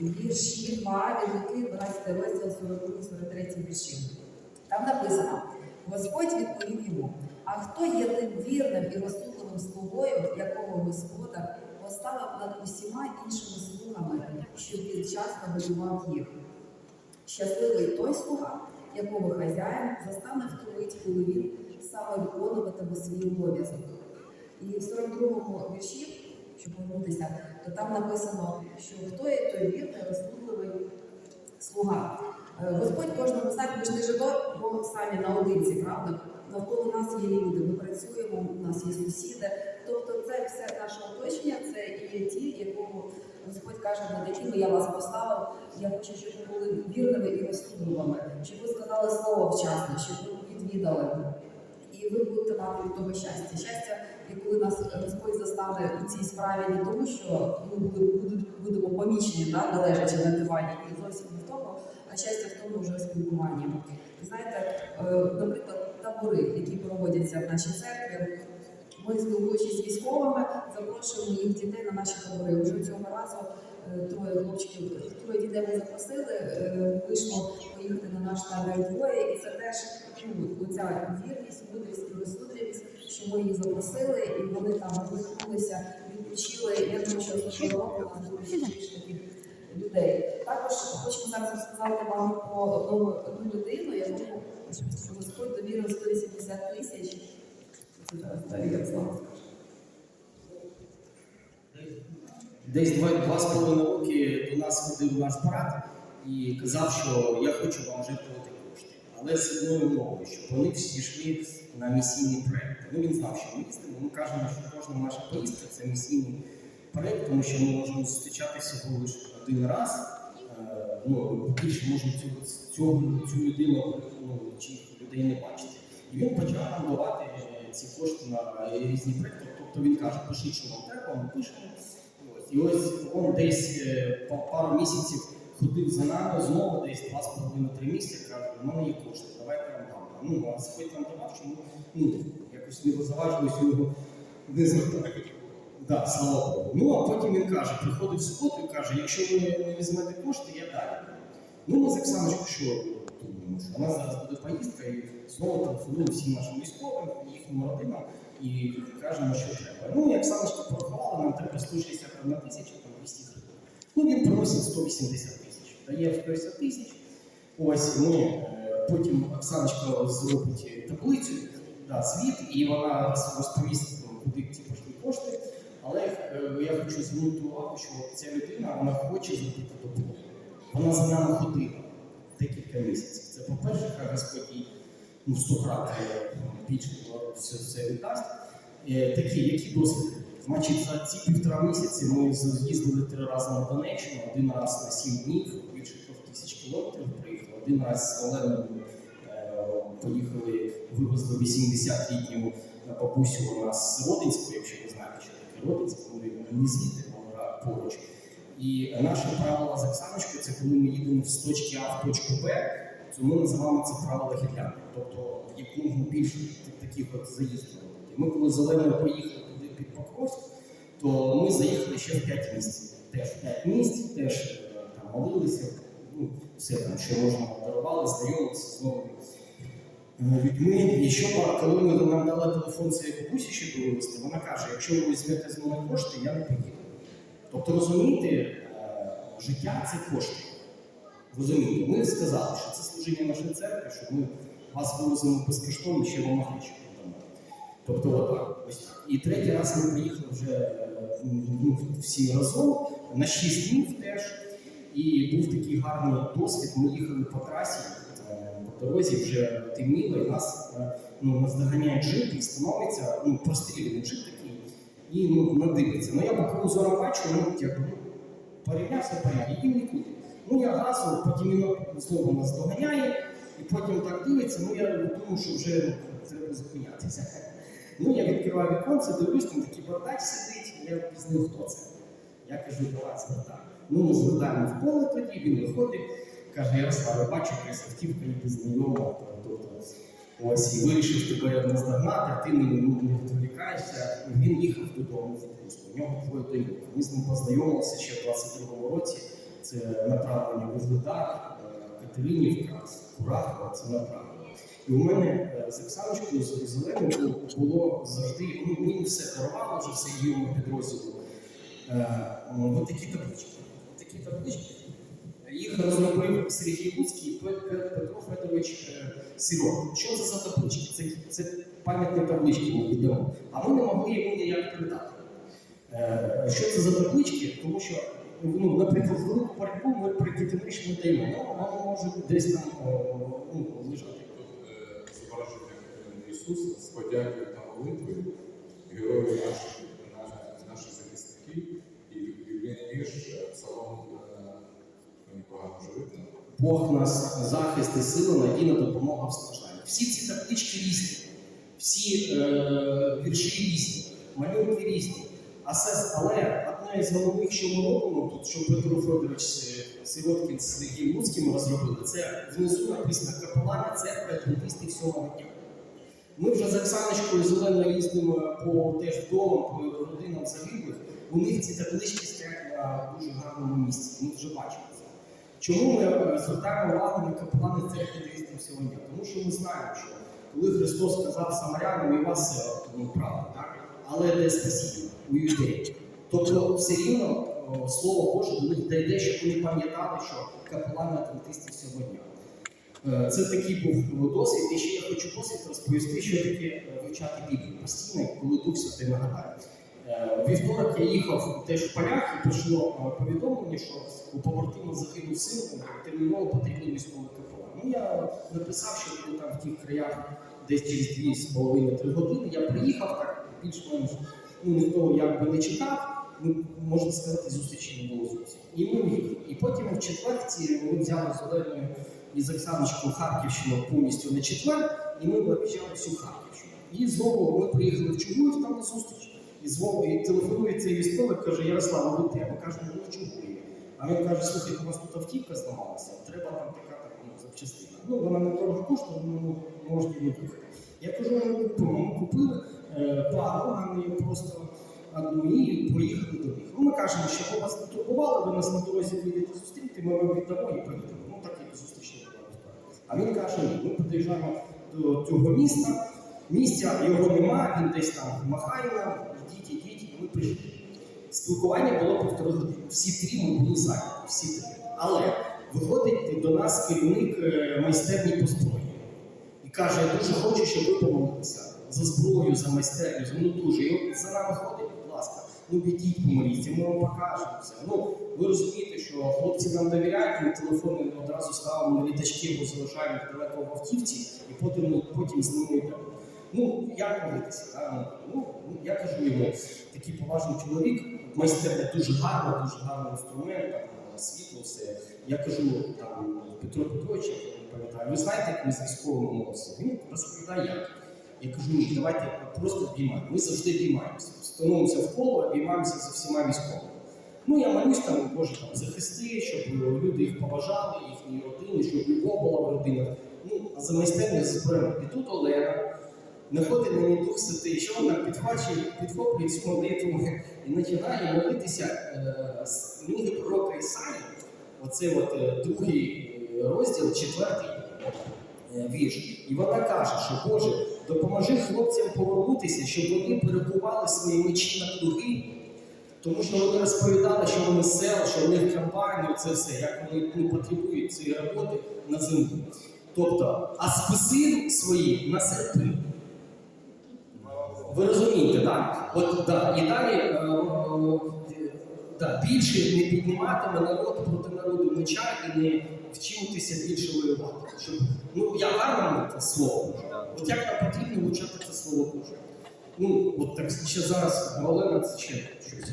вірші Марка, Луки, 12 розділ 42-43 вірші. Там написано: Господь відповів йому: А хто є тим вірним і розсудливим слугою, якого Господар поставив над усіма іншими слугами, щоб він вчасно годував їх? Щасливий той слуга, якого хазяїн застане в ту мить, коли він саме виконуватиме свій обов'язок. І в 42-му вірші, щоб повернутися, то там написано, що хто є той вірний, розсудливий слуга. Е, Господь кожному нас, ми ж не живемо самі наодинці, правда? Навколо нас є люди, ми працюємо, у нас є сусіди. Тобто це все наше оточення, це і є ті, якого Господь каже, над якими я вас поставив. Я хочу, щоб ви були вірними і розсудливими, щоб ви сказали слово вчасно, щоб ви відвідали. І ви будете мати від того щастя. Щастя, і коли нас Господь застане у цій справі не тому, що ми будемо помічені, да, належачи на дивані, і зовсім не в тому, а щастя в тому вже спілкуванні. Знаєте, е, наприклад, табори, які проводяться в нашій церкві. Ми спілкуючись з військовими, запрошуємо їх дітей на наші табори. Уже цього разу троє хлопчиків, троє дітей ми запросили, е, вийшло поїхати на наш табір двоє, і це теж ну, оця вірність, мудрість і розсудливість, що ми їх запросили, і вони там надихнулися, відпочили. Я думаю, що наступного року буде таких людей. Також хочемо зараз розказати вам про одну, людину, яку Господь довірив 180 тисяч. Це зараз далі Десь два, два з половиною роки до нас ходив наш брат і казав, що я хочу вам жертвувати кошти. Але з одною умовою, щоб вони всі йшли на місійні проекти. Ну він знав, що ми їздимо. Ми кажемо, що кожна наша поїздка це місійний проект, тому що ми можемо зустрічатися всього лише один раз. Е, Ну, більше можемо цю, цю, цю людину ну, чи людей не бачити. І він почав нам давати е, ці кошти на різні проекти. Тобто він каже, пишіть, що вам треба, ми пишемо. І ось він десь е, по пару місяців ходив за нами, знову десь два з половиною три місяці, каже, у мене є кошти, давайте вам дам. Ну, а Господь нам давав, чому ну, якось не заважилось його не звертати. Да, слава Богу. Ну, а потім він каже, приходить в суботу і каже, якщо ви не візьмете кошти, я далі. Ну, ми з Оксаночкою що думаємо, що у нас зараз буде поїздка і знову телефонуємо всім нашим військовим, їхнім родинам і кажемо, що треба. Ну, і Оксаночка порахувала, нам треба 161 тисяча, там 200 гривень. Ну, він приносить 180 тисяч. Дає 150 тисяч. Ось ми е, потім Оксаночка зробить таблицю, да, звіт, і вона розповість, ну, куди ці пішли кошти. Але е, я хочу звернути увагу, що ця людина вона хоче зробити добро. Вона за нами ходила декілька місяців. Це по-перше, хай Господь ну, 100 крат е, більше все, все віддасть. Е, Такі, які досвіди? Значить, за ці півтора місяці ми з'їздили три рази на Донеччину, один раз на сім днів, більше трьох тисяч кілометрів приїхали, один раз з Оленою е, поїхали, вивезли 80-літню бабусю у нас з Родинську, якщо ви знаєте, що таке Родинськ, вони не звідти, вона поруч. І наше правило з Оксаночкою це коли ми їдемо з точки А в точку Б, то ми називаємо це правило гірлянди. Тобто як можна більше та- таких от заїздів. Ми коли з Оленою поїхали туди під Покровськ, то ми заїхали ще в 5 місць. Теж 5 місць, теж е, там молилися, ну, все там, що можна дарували, знайомилися з новими е, людьми. І що коли ми нам дали телефон цієї бабусі, щоб вивезти, вона каже, якщо ви візьмете з мене кошти, я не поїду. Тобто, розумієте, е, життя це кошти. Розумієте, ми сказали, що це служіння нашої церкви, що ми вас вивеземо безкоштовно, ще вам гроші. Тобто, отак, ось. І третій раз ми приїхали вже е, ну, всі разом на 6 днів теж. І був такий гарний досвід. Ми їхали по трасі, е, по дорозі вже темніло, і нас, е, ну, нас доганяє джип і становиться ну, прострілений джип такий, і ну, надивиться. Ну я по кругу бачу, ну якби порівнявся, порівняв, і нікуди. Ну я газу, потім він знову нас доганяє, і потім так дивиться, ну я думаю, що вже треба зупинятися. Ну я відкриваю віконце, дивлюсь, там такий бородач сидить, і я пізнав, хто це. Я кажу, давай звертай. Ну, ми звертаємо в поле тоді, він виходить, каже, Ярослав, я бачу, якась автівка ніби знайома. Ось, і вирішив тебе наздогнати, а ти не, ну, не відволікаєшся. Він їхав додому в відпустку. У нього двоє доньок. Ми з ним познайомилися ще в 22-му році. це направлення Вугледар, е, Курахова, це направлення. І у мене е, з Оксаночкою з Зеленою було завжди, ну, ми все керували вже все її підрозділу. Е, Ось такі таблички. Такі таблички. Їх розробив Сергій Луцький Петро Федорович е, Сірок. Що це за таблички? Це, це пам'ятні таблички ми віддамо. А ми не могли йому ніяк передати. Що це за таблички? Тому що, ну, наприклад, велику боротьбу ми при дітей не даємо. Ну, воно може десь там о, ну, лежати. Тут е, Ісус з подякою та молитвою, герої наші, наші, захисники, і біблійний вірш е, Псалом е, мені погано вже видно. Бог нас захист і сила, надійна допомога в стражданні. Всі ці таблички різні, всі е, вірші різні, малюнки різні. А але одне з головних, що ми робимо тут, що Петро Федорович е, Сироткін з Сергієм розробили, це внизу написано капелані церкви адвентистів сьомого дня. Ми вже з Оксаночкою Зеленою їздимо по теж вдома, по родинам загиблих. У них ці таблички стоять на дуже гарному місці. Ми вже бачимо це. Чому ми е, звертаємо увагу на капелани церкви Двістів сьогодні? Тому що ми знаємо, що коли Христос сказав самарянам, і вас ну, правда, так? але де спасіння у юдеї. Тобто все рівно Слово Боже до них дійде, щоб вони пам'ятали, що капелани адвентистів сьогодні. Е, Це такий був досвід. І ще я хочу досвід розповісти, що таке е, вивчати Біблію постійно, коли Дух Святий нагадає. Е, Вівторок я їхав теж в полях і прийшло е, повідомлення, що у побратима загинув син, терміново потрібен військовий капелан. Ну я написав, що буду там в тих краях десь через дві з половиною три години. Я приїхав так більш-менш ну, ніхто якби не чекав. Ну, можна сказати, зустрічі не було зовсім. І ми. І потім в четверті ми взяли зеленою із Оксаночкою Харківщину повністю на четвер, і ми об'їжджали всю Харківщину. І знову ми приїхали в Чугуїв там на зустріч. І знову і телефонує цей військовий, каже, Ярослав, ви де? Ми кажемо, ну в Чугуєві. А він каже, слухайте, у нас тут автівка зламалася, треба там така так, ну, запчастина. Ну, вона не дорого коштує, ну, можете її їхати. Я кажу, купимо. Ми купили е, пару, а не просто і поїхали до них. Ну, ми кажемо, що ви вас не турбували, ви нас на дорозі вийдете зустріти, ми вам віддамо і поїдемо. Ну, так і зустріч не була. А він каже, ні, ми під'їжджаємо до цього міста, місця його немає, він десь там махає нам, ідіть, ідіть, і ми прийшли. Спілкування було півтори години. Всі три ми були зайняті, всі три. Але виходить до нас керівник е, майстерні по зброї і каже, я дуже хочу, щоб ви помолилися за зброю, за майстерню, за ну дуже. І от за нами ходить, будь ласка, ну підіть, помоліться, ми вам покажемо все. Ну, ви розумієте, що хлопці нам довіряють, ми телефони одразу ставимо на літачки, бо залишаємо далеко в автівці, і потім, потім з ними йдемо. Ну, як молитися? Ну, ну, я кажу йому, такий поважний чоловік, майстерня дуже гарна, дуже гарний інструмент, там світло, все. Я кажу там Петро Петрович, я не пам'ятаю, ви знаєте, як ми з військовими молимося? Він розповідає як. Я кажу, ні, давайте просто обіймаємо. Ми завжди обіймаємося. Становимося в коло, обіймаємося за всіма військовими. Ну, я молюсь там, Боже, там, захисти, щоб люди їх поважали, їхні родини, щоб любов була в родинах. Ну, а за майстерню за зброєю. І тут Олена знаходить на ній Дух Святий, що вона підхвачує, підхоплює цю молитву і починає молитися е, з книги пророка Ісаї. Оце от е, другий е, розділ, четвертий е, вірш. І вона каже, що Боже, допоможи хлопцям повернутися, щоб вони перебували свої мечі на плуги. Тому що вони розповідали, що вони з сел, що в них комбайни, це все, як вони ну, потребують цієї роботи на землі. Тобто, а списи свої на серпи. Ви розумієте, так? От, да. І далі е, більше не підніматиме народ проти народу меча і не вчитися більше воювати. Щоб, ну, я гарно це слово. От як нам потрібно вивчати це слово Боже? Ну, от так ще зараз Олена це ще щось.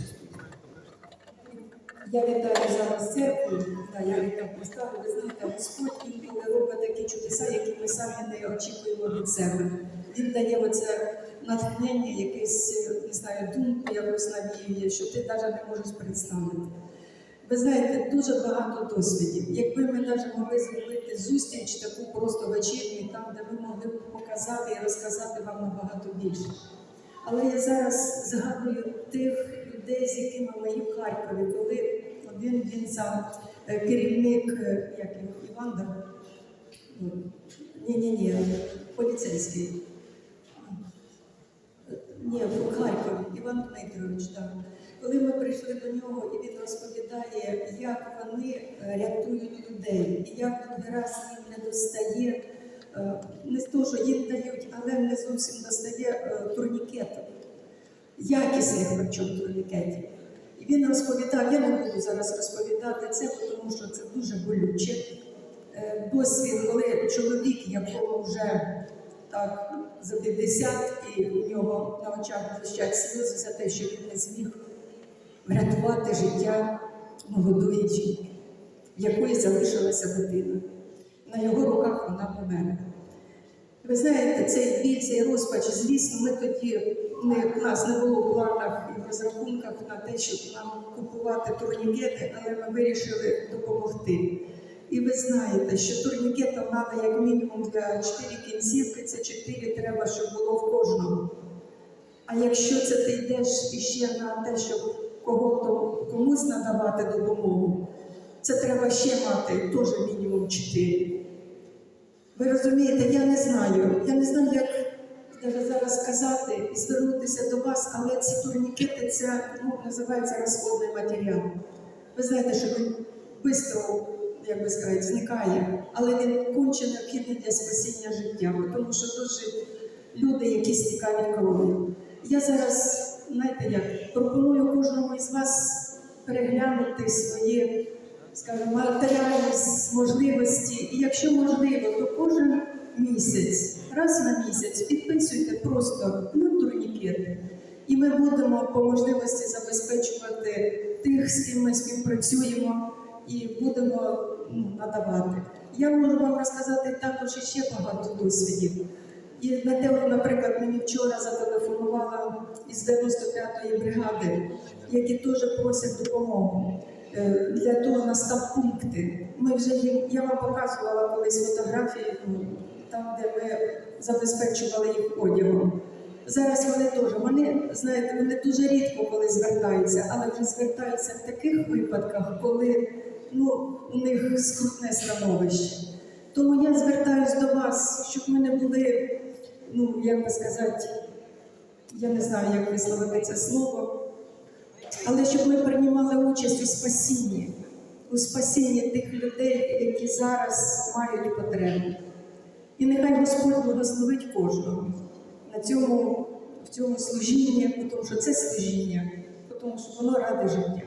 Я вітаю зараз церкву, та я вітаю представлю. Ви знаєте, Господь інколи робить такі чудеса, які ми самі не очікуємо від себе. Він дає оце натхнення, якесь, не знаю, думку, якусь навіює, що ти навіть не можеш представити. Ви знаєте, дуже багато досвідів. Якби ми навіть могли зробити зустріч таку просто вечірню, там, де ми могли б показати і розказати вам набагато більше. Але я зараз згадую тих людей, з якими ми в Харкові, коли один він за е, керівник, е, як його, Іванда, ні, ні, ні, поліцейський. Ні, в Харкові, Іван Дмитрович, так. Коли ми прийшли до нього, і він розповідає, як вони е, рятують людей, і як другий раз їм не достає, е, не того, що їм дають, але не зовсім достає е, турнікетів, якісних причому турнікетів. І він розповідав, я не буду зараз розповідати це, тому що це дуже болюче. Досвід, коли чоловік, якому вже так за 50, і у нього на очах блищать сльози за те, що він не зміг врятувати життя молодої жінки, в якої залишилася дитина. На його руках вона померла. Ви знаєте, цей біль, цей розпач, звісно, ми тоді не, в нас не було в планах і в розрахунках на те, щоб нам купувати турнікети, але ми вирішили допомогти. І ви знаєте, що турнікетом треба як мінімум для 4 кінцівки, це 4 треба, щоб було в кожному. А якщо це ти йдеш іще на те, щоб кого-то комусь надавати допомогу, це треба ще мати теж мінімум 4. Ви розумієте, я не знаю. Я не знаю, як навіть зараз сказати і звернутися до вас, але ці турнікети це ну, називається розходний матеріал. Ви знаєте, що він швидко, як би сказати, зникає, але він конче необхідний для спасіння життя, тому що живуть люди, які стікають кров'ю. Я зараз, знаєте як, пропоную кожному із вас переглянути свої скажімо, матеріальні можливості. І якщо можливо, то кожен місяць, раз на місяць підписуйте просто на турнікети. І ми будемо по можливості забезпечувати тих, з ким ми співпрацюємо, і будемо ну, надавати. Я можу вам розказати також іще багато досвідів. І на те, наприклад, мені вчора зателефонувала із 95-ї бригади, які теж просять допомогу. Е, Для того настав пункти. Ми вже їм, я вам показувала колись фотографії, ну, там, де ми забезпечували їх одягом. Зараз вони теж, вони, знаєте, вони дуже рідко коли звертаються, але вже звертаються в таких випадках, коли ну, у них скрутне становище. Тому я звертаюсь до вас, щоб ми не були, ну, як би сказати, я не знаю, як висловити це слово, але щоб ми приймали участь у спасінні, у спасінні тих людей, які зараз мають потребу. І нехай Господь благословить кожного на цьому, в цьому служінні, тому що це служіння, тому що воно ради життя.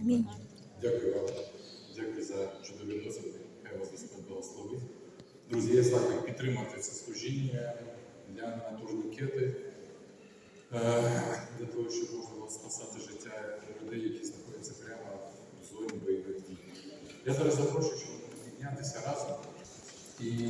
Амінь. Дякую вам. Дякую за чудові досвіди. Хай вас Господь благословить. Друзі, я знаю, підтримати це служіння для натурникети, е, для того, щоб можна було спасати життя людей, які знаходяться прямо в зоні бойових дій. Я зараз запрошую, щоб піднятися разом і